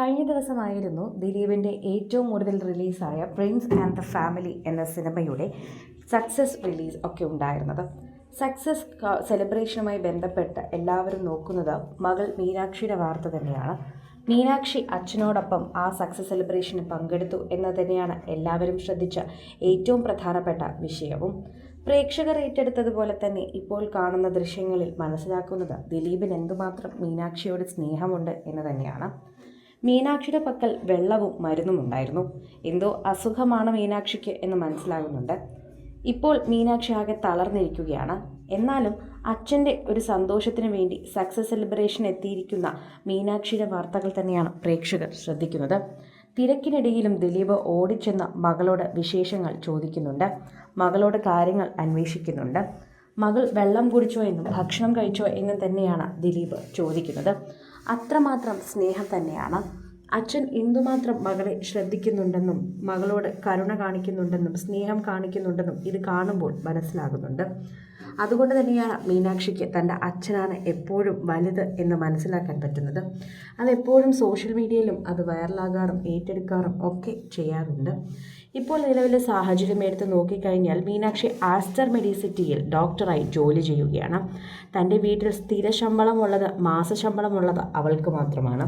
കഴിഞ്ഞ ദിവസമായിരുന്നു ദിലീപിന്റെ ഏറ്റവും കൂടുതൽ റിലീസായ പ്രിൻസ് ആൻഡ് ദ ഫാമിലി എന്ന സിനിമയുടെ സക്സസ് റിലീസ് ഒക്കെ ഉണ്ടായിരുന്നത്. സക്സസ് സെലിബ്രേഷനുമായി ബന്ധപ്പെട്ട് എല്ലാവരും നോക്കുന്നത് മകൾ മീനാക്ഷിയുടെ വാർത്ത തന്നെയാണ്. മീനാക്ഷി അച്ഛനോടൊപ്പം ആ സക്സസ് സെലിബ്രേഷന് പങ്കെടുത്തു എന്ന് തന്നെയാണ് എല്ലാവരും ശ്രദ്ധിച്ച ഏറ്റവും പ്രധാനപ്പെട്ട വിഷയവും. പ്രേക്ഷകർ ഏറ്റെടുത്തതുപോലെ തന്നെ ഇപ്പോൾ കാണുന്ന ദൃശ്യങ്ങളിൽ മനസ്സിലാക്കുന്നത് ദിലീപിന് എന്തുമാത്രം മീനാക്ഷിയോട് സ്നേഹമുണ്ട് എന്ന് തന്നെയാണ്. മീനാക്ഷിയുടെ പക്കൽ വെള്ളവും മരുന്നും ഉണ്ടായിരുന്നു. എന്തോ അസുഖമാണ് മീനാക്ഷിക്ക് എന്ന് മനസ്സിലാകുന്നുണ്ട്. ഇപ്പോൾ മീനാക്ഷി ആകെ തളർന്നിരിക്കുകയാണ്. എന്നാലും അച്ഛന്റെ ഒരു സന്തോഷത്തിന് വേണ്ടി സക്സസ് സെലിബ്രേഷൻ എത്തിയിരിക്കുന്ന മീനാക്ഷിയുടെ വാർത്തകൾ തന്നെയാണ് പ്രേക്ഷകർ ശ്രദ്ധിക്കുന്നത്. തിരക്കിനിടയിലും ദിലീപ് ഓടിച്ചെന്ന മകളോട് വിശേഷങ്ങൾ ചോദിക്കുന്നുണ്ട്. മകളോട് കാര്യങ്ങൾ അന്വേഷിക്കുന്നുണ്ട്. മകൾ വെള്ളം കുടിച്ചോ എന്നും ഭക്ഷണം കഴിച്ചോ എന്നും തന്നെയാണ് ദിലീപ് ചോദിക്കുന്നത്. അത്രമാത്രം സ്നേഹം തന്നെയാണ്. അച്ഛൻ എന്തുമാത്രം മകളെ ശ്രദ്ധിക്കുന്നുണ്ടെന്നും മകളോട് കരുണ കാണിക്കുന്നുണ്ടെന്നും സ്നേഹം കാണിക്കുന്നുണ്ടെന്നും ഇത് കാണുമ്പോൾ മനസ്സിലാകുന്നുണ്ട്. അതുകൊണ്ട് തന്നെയാണ് മീനാക്ഷിക്ക് തന്റെ അച്ഛനാണ് എപ്പോഴും വലുത് എന്ന് മനസ്സിലാക്കാൻ പറ്റുന്നത്. അതെപ്പോഴും സോഷ്യൽ മീഡിയയിലും അത് വൈറലാകാറും ഏറ്റെടുക്കാറും ഒക്കെ ചെയ്യാറുണ്ട്. ഇപ്പോൾ നിലവിലെ സാഹചര്യം എടുത്ത് നോക്കിക്കഴിഞ്ഞാൽ മീനാക്ഷി ആസ്റ്റർ മെഡിസിറ്റിയിൽ ഡോക്ടറായി ജോലി ചെയ്യുകയാണ്. തന്റെ വീട്ടിൽ സ്ഥിര ശമ്പളമുള്ളത് മാസശമ്പളമുള്ളത് അവൾക്ക് മാത്രമാണ്.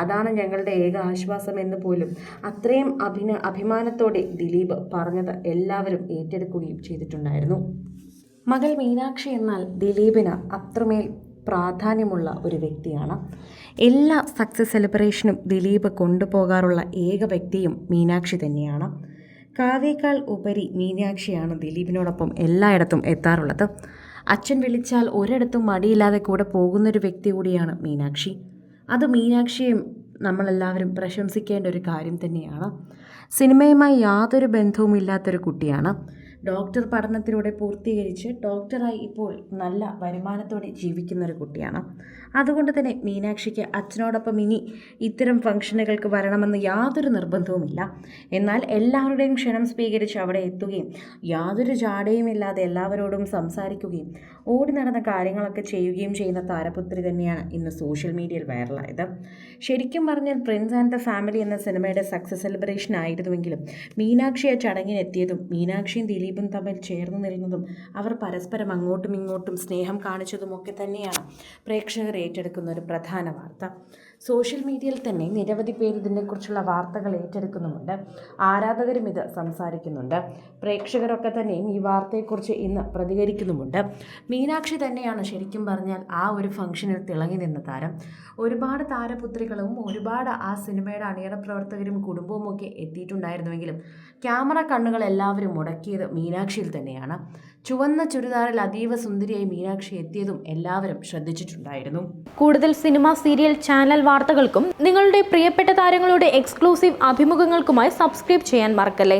അതാണ് ഞങ്ങളുടെ ഏക ആശ്വാസം എന്ന് പോലും അത്രയും അഭിന അഭിമാനത്തോടെ ദിലീപ് പറഞ്ഞത് എല്ലാവരും ഏറ്റെടുക്കുകയും ചെയ്തിട്ടുണ്ടായിരുന്നു. മകൾ മീനാക്ഷി എന്നാൽ ദിലീപിന് അത്രമേൽ പ്രാധാന്യമുള്ള ഒരു വ്യക്തിയാണ്. എല്ലാ സക്സസ് സെലിബ്രേഷനും ദിലീപ് കൊണ്ടുപോകാറുള്ള ഏക വ്യക്തിയും മീനാക്ഷി തന്നെയാണ്. കാവ്യേക്കാൾ ഉപരി മീനാക്ഷിയാണ് ദിലീപിനോടൊപ്പം എല്ലായിടത്തും എത്താറുള്ളത്. അച്ഛൻ വിളിച്ചാൽ ഒരിടത്തും മടിയില്ലാതെ കൂടെ പോകുന്നൊരു വ്യക്തി കൂടിയാണ് മീനാക്ഷി. അത് മീനാക്ഷിയും നമ്മളെല്ലാവരും പ്രശംസിക്കേണ്ട ഒരു കാര്യം തന്നെയാണ്. സിനിമയുമായി യാതൊരു ബന്ധവുമില്ലാത്തൊരു കുട്ടിയാണ്. ഡോക്ടർ പഠനത്തിലൂടെ പൂർത്തീകരിച്ച് ഡോക്ടറായി ഇപ്പോൾ നല്ല വരുമാനത്തോടെ ജീവിക്കുന്ന ഒരു കുട്ടിയാണ്. അതുകൊണ്ട് തന്നെ മീനാക്ഷിക്ക് അച്ഛനോടൊപ്പം ഇനി ഇത്തരം ഫംഗ്ഷനുകൾക്ക് വരണമെന്ന് യാതൊരു നിർബന്ധവുമില്ല. എന്നാൽ എല്ലാവരുടെയും ക്ഷണം സ്വീകരിച്ച് അവിടെ എത്തുകയും യാതൊരു ജാടയും ഇല്ലാതെ എല്ലാവരോടും സംസാരിക്കുകയും ഓടി നടന്ന കാര്യങ്ങളൊക്കെ ചെയ്യുകയും ചെയ്യുന്ന താരപുത്രി തന്നെയാണ് ഇന്ന് സോഷ്യൽ മീഡിയയിൽ വൈറലായത്. ശരിക്കും പറഞ്ഞാൽ പ്രിൻസ് ആൻഡ് ദ ഫാമിലി എന്ന സിനിമയുടെ സക്സസ് സെലിബ്രേഷൻ ആയിരുന്നുവെങ്കിലും മീനാക്ഷി ആ ചടങ്ങിനെത്തിയതും മീനാക്ഷിയും ദിലീപും തമ്മിൽ ചേർന്ന് നിൽക്കുന്നതും അവർ പരസ്പരം അങ്ങോട്ടും ഇങ്ങോട്ടും സ്നേഹം കാണിച്ചതുമൊക്കെ തന്നെയാണ് പ്രേക്ഷകർ ഏറ്റെടുക്കുന്ന ഒരു പ്രധാന വാർത്ത. സോഷ്യൽ മീഡിയയിൽ തന്നെ നിരവധി പേര് ഇതിനെക്കുറിച്ചുള്ള വാർത്തകൾ ഏറ്റെടുക്കുന്നുമുണ്ട്. ആരാധകരും ഇത് സംസാരിക്കുന്നുണ്ട്. പ്രേക്ഷകരൊക്കെ തന്നെയും ഈ വാർത്തയെക്കുറിച്ച് ഇന്ന് പ്രതികരിക്കുന്നുമുണ്ട്. മീനാക്ഷി തന്നെയാണ് ശരിക്കും പറഞ്ഞാൽ ആ ഒരു ഫംഗ്ഷനിൽ തിളങ്ങി നിന്ന താരം. ഒരുപാട് താരപുത്രികളും ഒരുപാട് ആ സിനിമയുടെ അണിയറ പ്രവർത്തകരും കുടുംബവും ഒക്കെ എത്തിയിട്ടുണ്ടായിരുന്നുവെങ്കിലും ക്യാമറ കണ്ണുകൾ എല്ലാവരും മുടക്കിയത് മീനാക്ഷിയിൽ തന്നെയാണ്. ചുവന്ന ചുരിദാറിൽ അതീവ സുന്ദരിയായി മീനാക്ഷി എത്തിയതും എല്ലാവരും ശ്രദ്ധിച്ചിട്ടുണ്ടായിരുന്നു. കൂടുതൽ സിനിമ സീരിയൽ ചാനൽ വാർത്തകൾക്കും നിങ്ങളുടെ പ്രിയപ്പെട്ട താരങ്ങളുടെ എക്സ്ക്ലൂസീവ് അഭിമുഖങ്ങൾക്കുമായി സബ്സ്ക്രൈബ് ചെയ്യാൻ മറക്കല്ലേ?